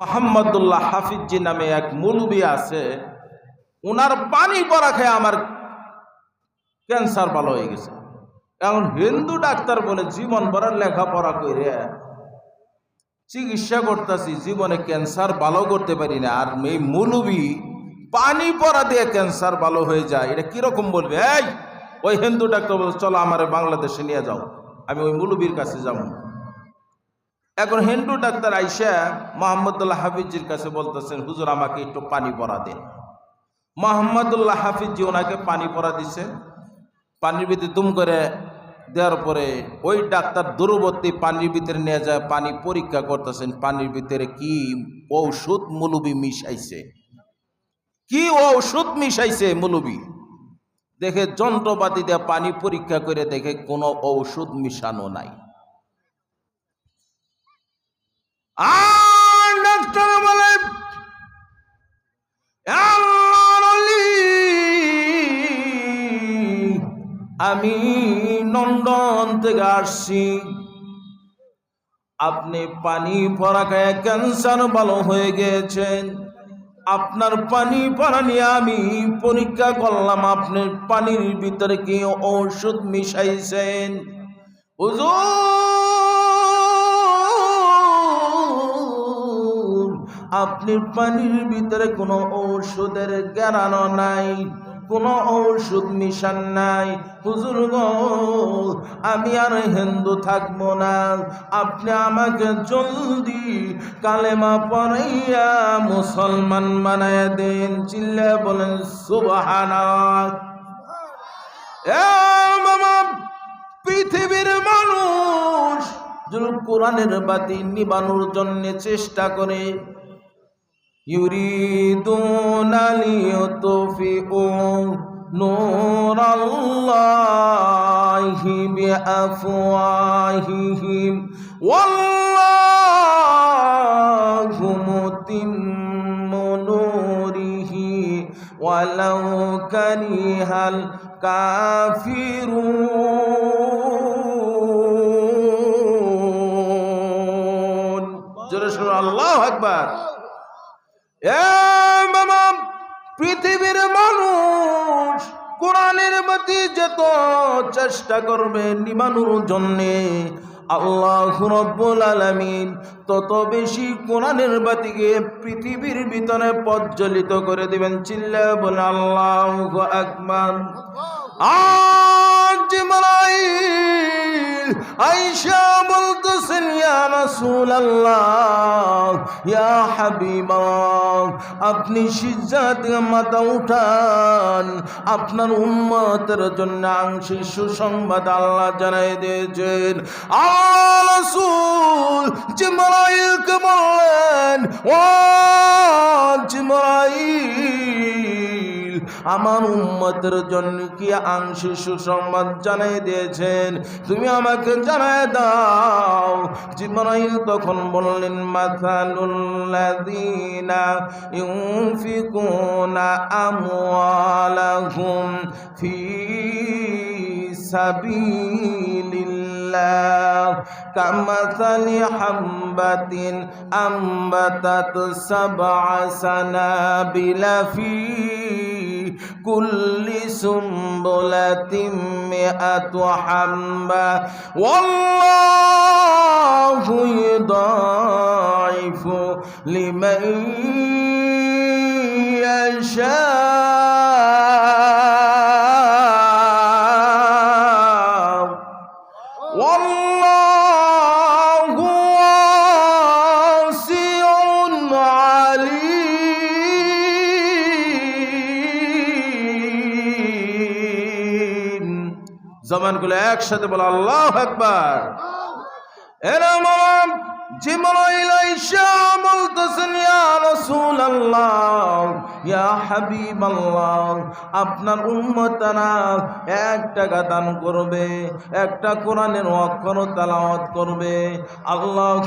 মোহাম্মদুল্লাহ হাফিজি নামে এক মুলবি আছে ওনার পানি পরা খেয়ে আমার ক্যান্সার ভালো হয়ে গেছে। এখন হিন্দু ডাক্তার বলে জীবন ভরার লেখাপড়া করে চিকিৎসা করতেছি, জীবনে ক্যান্সার ভালো করতে পারি না। আর এই মুলবি পানি পরা দিয়ে ক্যান্সার ভালো হয়ে যায়, এটা কীরকম বলবে? এই, ওই হিন্দু ডাক্তার বলে, চলো আমার বাংলাদেশে নিয়ে যাও, আমি ওই মুলবির কাছে যাব। এখন হিন্দু ডাক্তার আইসা মোহাম্মদুল্লাহ হাফিজির কাছে বলতেছেন, হুজুর, আমাকে একটু পানি পরা দেন। মোহাম্মদুল্লাহ হাফিজি ওনাকে পানি পরা দিছে। পানির ভিতরে দুম করে দেওয়ার পরে ওই ডাক্তার দূরবর্তী পানির ভিতরে নিয়ে যায়, পানি পরীক্ষা করতেছেন, পানির ভিতরে কি ঔষধ মুলুবি মিশাইছে। কি ঔষধ মিশাইছে মুলুবি? দেখে যন্ত্রপাতি দিয়ে পানি পরীক্ষা করে দেখে কোনো ঔষধ মিশানো নাই। আর ডাক্তার বলে আমি নন্দন থেকে আসছি। আপনি পানি পরা খায় ক্যান্সার ভালো হয়ে গেছেন আপনার পানি পরা নিয়ে আমি পরীক্ষা করলাম আপনার পানির ভিতরে কি ঔষধ মিশাইছেন? হুজুর আপনার পানির ভিতরে কোনো ঔষধের জ্ঞানানো নাই, কোনো ঔষধ মিশান নাই। হুজুর আমি আর হিন্দু থাকব না। আপনি আমাকে জলদি কালেমা পড়াইয়া মুসলমান বানায় দেন চিল্লা বলেন সুবহানা পৃথিবীর মানুষ কোরআনের বাতি নিবানোর জন্য চেষ্টা করে। يريدون ليطفئوا نور الله بأفواههم والله متم نوره ولو كره الكافرون جرش الله أكبر পৃথিবীর মানুষ কোরআনের প্রতি যত চেষ্টা করবে নিমানুর জন্যে, আল্লাহ রব্বুল আলামিন তত বেশি কোরআনের বাতিকে পৃথিবীর ভিতরে প্রজ্বলিত করে দিবেন। চিল্লা বলে আল্লাহ আকবার। আজ জিবরাইল আয়েশা বলতেছেন আপনি মাথা উঠান। আপনার উম্মতের জন্য আংশিক সুসংবাদ আল্লাহ জানাই দিয়েছেন। আল্লাহ রাসূল বললেন, ও জিবরাইল আমার উম্মতের জন্য কি আংশিক সুসংবাদ জানাই দিয়েছেন? তুমি আমাকে জানাই দাও। জিবরাইল তখন বললেন মাথালুল্লাযীনা ইউনফিকুনা আমওয়ালাহুম ফি সাবিলিল্লাহ। কামাথালি হাম্বাতিন আম্বাতাত সাবআ সানাবিলা ফি كل سنبلة مئة حبة. والله يضاعف لمن يشاء. একসাথে বলো, আল্লাহ একবার আপনার উম্মতারা এক টাকা করবে, একটা কোরআনের অক্ষর তেলাওয়াত করবে। আল্লাহ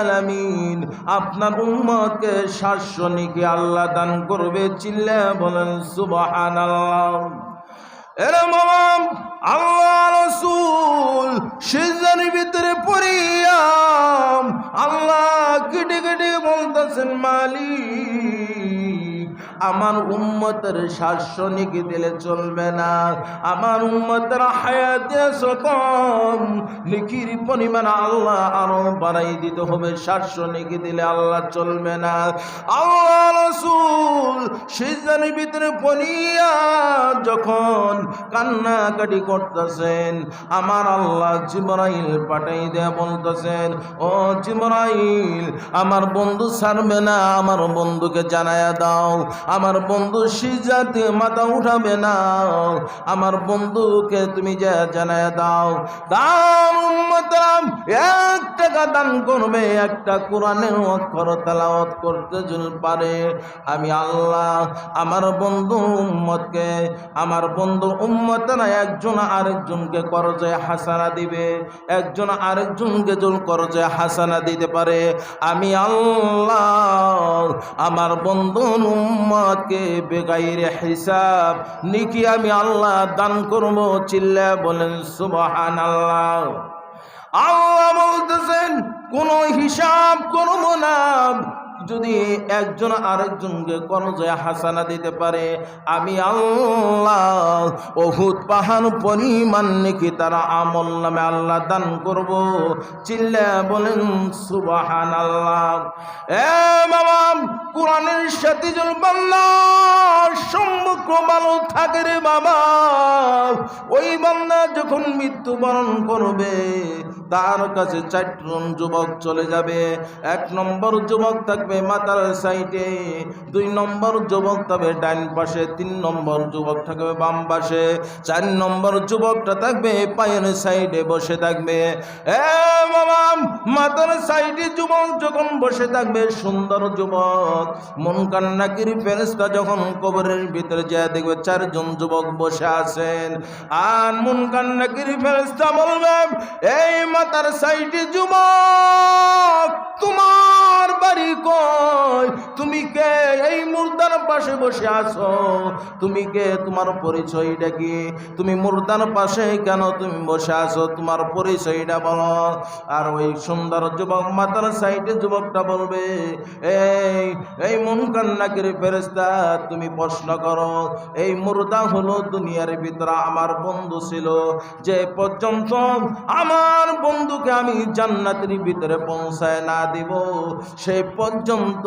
আলামিন আপনার উম্মতকে সাতশো নিকে আল্লাহ দান করবে। চিল্লা বলেন, সুবহানাল্লাহ। এরে মামাম আল্লাহ রসুল সিজদার ভিতরে পড়িয়াম। আল্লাহ কেটে কেটে বলতেছেন মালিক। আমার উম্মতের শাসনিক দিলে চলবে না। আমার উম্মতের হায়াতে কম নিখির পরিমাণ আল্লাহ আরও বাড়াই দিতে হবে, শাসনিক দিলে আল্লাহ চলবে না। আল্লাহ রসুল সিজদার ভিতরে পড়িয়া যখন কান্নাকাটি করতেছেন, আমার আল্লাহ জিবরাইল পাঠাই দেয়া বলতেছেন, ও জিবরাইল, আমার বন্ধু ছাড়বে না, আমার বন্ধুকে জানায়া দাও। আমার বন্ধু সিজাতে মাথা উঠাবে না। আমার বন্ধুকে তুমি যা জানায়া দাও, দাম এক টাকা দান করবে, একটা কোরআনের অক্ষর তেলাওয়াত করতে পারে। আমি আল্লাহ, আমার বন্ধু উম্মতকে, আমার বন্ধু উম্মতরা একজন আরেকজনকে করজে হাসানা দিবে, একজন আরেকজনকে জল করজে হাসানা দিতে পারে। আমি আল্লাহ, আমার বন্ধু উম্মতকে বেগাইরে হিসাব, নিকি আমি আল্লাহ দান করব চিল্লা বলেন সুবহান আল্লাহ আল্লাহ বলতেছেন, কোনো হিসাব করব না যদি একজন আরেকজনকে করজে হাসানা দিতে পারে, আমি আল্লাহ অহুত পাহাড় পরিমাণ নাকি তারা আমল নামে আল্লাহ দান করব। চিল্লা বলেন সুবাহান আল্লাহ এ বাবা, কোরআনের সাথে জল সম্মুখ ভালো থাকে রে বাবা, ওই বান্দা যখন মৃত্যুবরণ করবে তার কাছে চারজন যুবক চলে যাবে। এক নম্বর যুবক থাকবে মাতার সাইডে, দুই নম্বর যুবক থাকবে ডাইন পাশে, তিন নম্বর যুবক থাকবে বাম পাশে, চার নম্বর যুবকটা থাকবে পায়ের সাইডে বসে থাকবে। এ বাবা মাতার সাইডে যুবক যখন বসে থাকবে, সুন্দর যুবক, মন কান্নাকির ফেরেস্তা যখন কবরের ভিতরে যায়, দেখবে চারজন যুবক বসে আছেন। আর মন কান্নাকির ফেরেস্তা বলবে, এই মাতার সাইডে যুবক, তোমার বাড়ি কই? তুমি কে? এই মুর্দার পাশে বসে আছো। তুমি কে? তোমার পরিচয়টা কি? তুমি মুর্দার পাশে কেন তুমি বসে আছো? তোমার পরিচয়টা বলো। আর ওই সুন্দর যুবক মাতার সাইডে যুবকটা বলবে, এই এই মন কান্নাকির ফেরেস্তা তুমি প্রশ্ন করো। এই মুর্দা হলো দুনিয়ার ভিতরে আমার বন্ধু ছিল। যে পর্যন্ত আমার বন্ধুকে আমি জান্নাতের ভিতরে পৌঁছায় না দিব। সে পর্যন্ত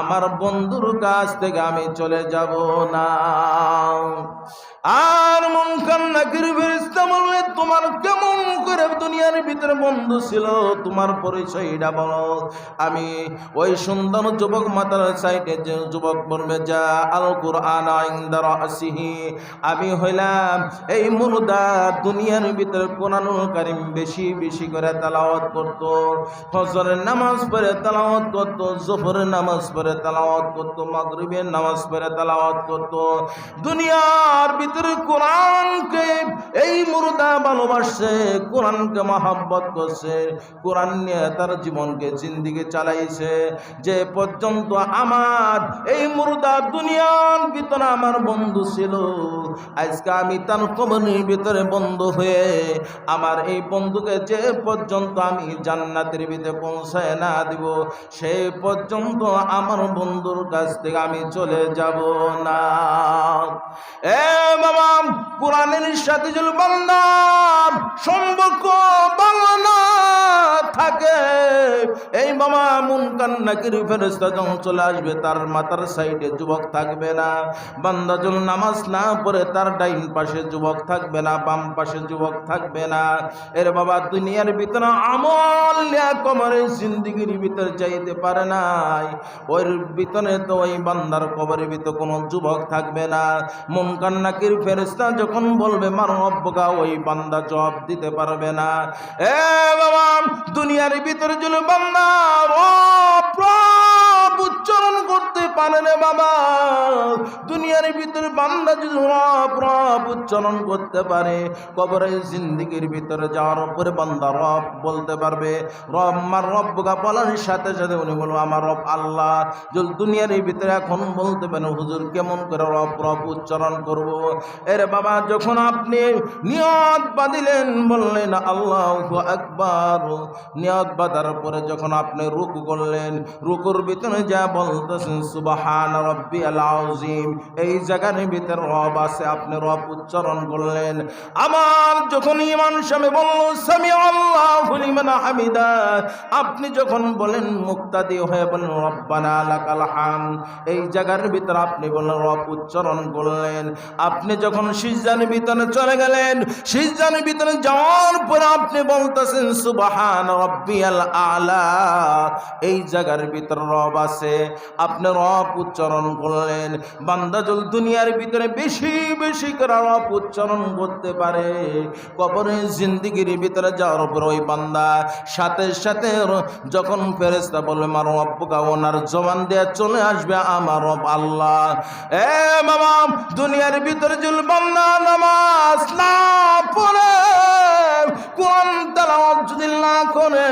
আমার বন্ধুর কাছ থেকে আমি চলে যাব না। আর মন কান্না ফেরেস্তা বলবে তোমার কেমন করে দুনিয়ার ভিতরে বন্ধু ছিল? তোমার পরিচয়টা বলো। আমি ওই সুন্দর যুবক মাতার সাইডে যে যুবক বলবে, যা আল কোরআন আমি হইলাম এই মুর্দা, দুনিয়ার ভিতরে কোরআনুল কারিম বেশি বেশি করে তালাওয়াত করত। ফজরের নামাজ পড়ে তালাওয়াত করত, জোহরের নামাজ পড়ে তালাওয়াত করত, মাগরিবের নামাজ পড়ে তালাওয়াত করত। দুনিয়ার ভিতরে কোরআনকে এই মুর্দা ভালোবাসছে কোরআনকে মহাব্বত করছে, কোরআন নিয়ে তার জীবনকে জিন্দিগি চালাইছে। যে পর্যন্ত আমার এই মুর্দা দুনিয়ার ভিতরে আমার বন্ধু ছিল আজকে আমি তার কবরের ভিতরে বন্ধু হয়ে আমার এই বন্ধুকে যে পর্যন্ত আমি জান্নাতের ভিতরে পৌঁছায় না দিব সেই পর্যন্ত আমার বন্ধুর কাছ থেকে আমি চলে যাব না। এ বাবা, কোরআনের সাথে যদি বান্দার সম্পর্ক না থাকে এই বাবা মন কান্নাকির ফেরেস্তা যখন চলে আসবে, তার মাথার সাইডে যুবক থাকবে না। বান্দা যখন নামাজ না পড়ে, তার ডাইন পাশে যুবক থাকবে না, বাম পাশে যুবক থাকবে না। এর বাবা, দুনিয়ার ভিতরে আমল কবরের জিন্দিগির ভিতরে যাইতে পারে নাই। ওর ভিতরে তো ওই বান্দার কবরের ভিতরে কোনো যুবক থাকবে না। মন কান্নাকির ফেরেস্তা যখন বলবে, মার অব্বগা ওই বান্দা জবাব দিতে পারবে না। এ বাবা, দুনিয়ার ভিতরে যদি বান্দা ও প্রভ উচ্চারণ করতে পারে রে বাবা। দুনিয়ার ভিতরে বান্দা যদি রব রব উচ্চারণ করতে পারে কবরের জিন্দিগির ভিতরে যাওয়ার উপরে বান্দা রব বলতে পারবে, রব, আমার রব্বকা বলার সাথে সাথে উনি বলব আমার রব আল্লাহ। যদি দুনিয়ার ভিতরে এখন বলতে পারেন, হুজুর, কেমন করে রব রব উচ্চারণ করব? এরে বাবা, যখন আপনি নিয়ত বাঁধিলেন, বললেন, আল্লাহ একবার নিয়ত বাঁধার পরে যখন আপনি রুকু করলেন, রুকুর ভিতরে যা বলতেছেন সুবাহান রব্বি আলাউজিম এই জায়গার ভিতরে রব আছে, আপনি রব উচ্চারণ করলেন। আমার যখন ইমান সামনে বলল সামি আল্লাহ হামিদা আপনি যখন বলেন, মুক্তাদি হয়ে বলেন, রব্বানা লাকাল হাম এই জায়গার ভিতরে আপনি বলেন, রব উচ্চারণ করলেন। আপনি যখন সিজদানের ভিতরে চলে গেলেন সিজদানের ভিতরে যাওয়ার পরে আপনি বলতেছেন, সুবাহান রব্বিয়াল আলা এই জায়গার ভিতরে রব আছে। আপনি রব উচ্চারণ করলেন। বান্দাজল দুনিয়ার ভিতরে বেশি বেশি করে রব উচ্চারণ করতে পারে, কবরে জিন্দিগির ভিতরে যাওয়ার উপর ওই বান্দা সাথে সাথে যখন ফেরেস্তা বলবে, আমার রব্বকা ওনার জবান দিয়ে চলে আসবে আমার রব আল্লাহ। এ বাবা দুনিয়ার ভিতরে জুল বান্দা নামাজ না পড়ে কোরআন তেলাওয়াত যদি না করে,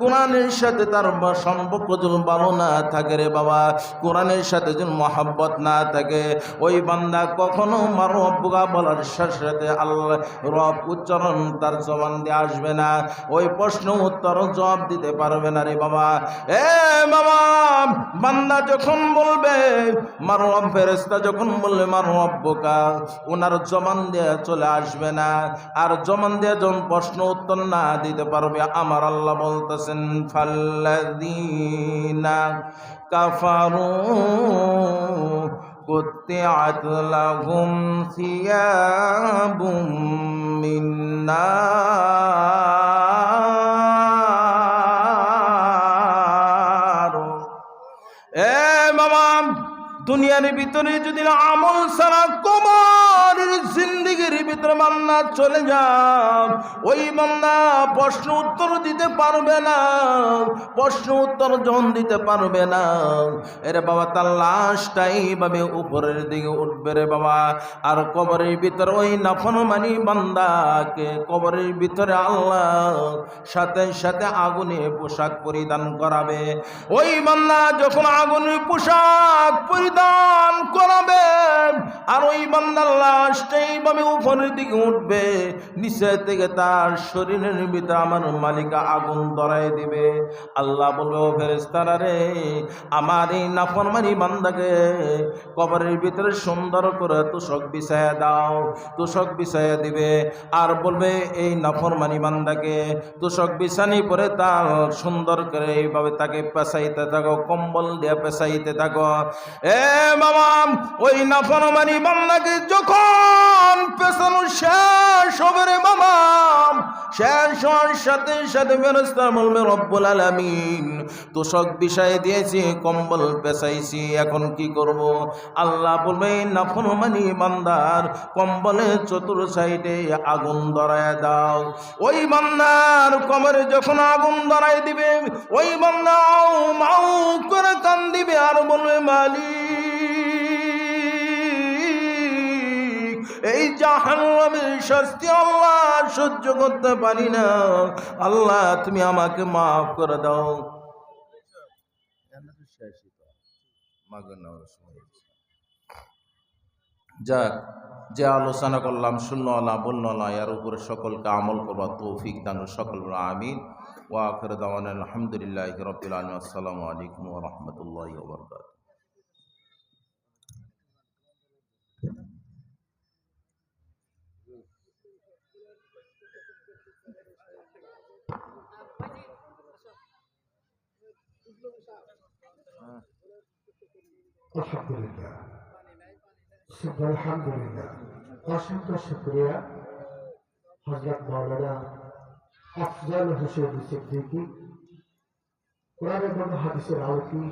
কোরআনের সাথে তার সম্পর্ক যদি ভালো না থাকে রে বাবা, কোরআনের সাথে যদি মহাব্বত না থাকে, ওই বান্দা কখনো মার রব্বুকা বলার সাথে আল্লাহ রব উচ্চারণ তার জবান দিয়ে আসবে না। ওই প্রশ্ন উত্তর জবাব দিতে পারবে না রে বাবা। এ বাবা, বান্দা যখন বলবে, মার রব ফেরেস্তা যখন বলবে, মার রব্বুকা ওনার জবান দিয়ে চলে আসবে না। আর জমান দিয়ে যখন প্রশ্ন প্রশ্ন উত্তর না দিতে পারবে। আমার আল্লাহ বলতেছেন ফাল্লাদিনা কাফারু করতে আতলাহুম ঘুম মিন্না দুনিয়ার ভিতরে যদি আমল সারা কুমারের জিন্দিগির ভিতরে মান্না চলে যাও ওই বান্দা প্রশ্ন উত্তর দিতে পারবে না। প্রশ্ন উত্তর যখন দিতে পারবে না। এরে বাবা, তার লাশটা এইভাবে উপরের দিকে উঠবে রে বাবা। আর কবরের ভিতরে ওই নাফরমানি বান্দাকে কবরের ভিতরে আল্লাহ সাথে সাথে আগুনে পোশাক পরিধান করাবে। ওই বান্দা যখন আগুনের পোশাক পরিধান করাবে, আর ওই বান্দার লাশটা এইভাবে উপরের দিকে উঠবে নিচে থেকে তার শরীরের ভিতরে আমার মালিকা আগুন ধরাই দিবে। আল্লাহ বলবে, ও ফেরেস্তারা রে, আমার এই নাফরমানি বান্দাকে কবরের ভিতরে সুন্দর করে তোষক বিছায়া দাও, তোষক বিছায়া দিবে। আর বলবে, এই নাফরমানি বান্দাকে তোষক বিছানি পরে তার সুন্দর করে এইভাবে তাকে পেঁচাইতে থাকো, কম্বল দিয়ে পেঁচাইতে থাকো। এ বাবা ওই নাফরমানি বান্দাকে যখন পেছানো শেষ হবে রে বাবা শেষ হওয়ার সাথে সাথে বেরস্তা বলবে, রব্বুল আলামিন তোষক বিষয় দিয়েছি, কম্বল পেঁচাইছি, এখন কি করব? আল্লাহ বলবে নাফরমানি বান্দার কম্বলে চতুর সাইডে আগুন ধরায় দাও। ওই বান্দার কমরে যখন আগুন ধরাই দিবে, ওই বান্দা মাউ করে কান দিবে আর বলবে, মালিক এই জাহান্নামের শাস্তি আল্লাহ সহ্য করতে পারি না। আল্লাহ, তুমি আমাকে মাফ করে দাও। যাক, যে আলোচনা করলাম, শূন্য আলা বন্য আলা এর উপরে সকলকে আমল করবা তৌফিক দান সকল আমিন। ওয়া আখির দাওয়ানা আলহামদুলিল্লাহ আলামিন। আসসালামু আলাইকুম রাহমাতুল্লাহি ওয়া আলহামদুলিল্লাহ। আলহামদুলিল্লাহ অসংখ্য শুক্রিয়া হজরত মৌলানা আফজাল হোসেন সিদ্দিকী কোরআন এবং হাদিসের আলোকি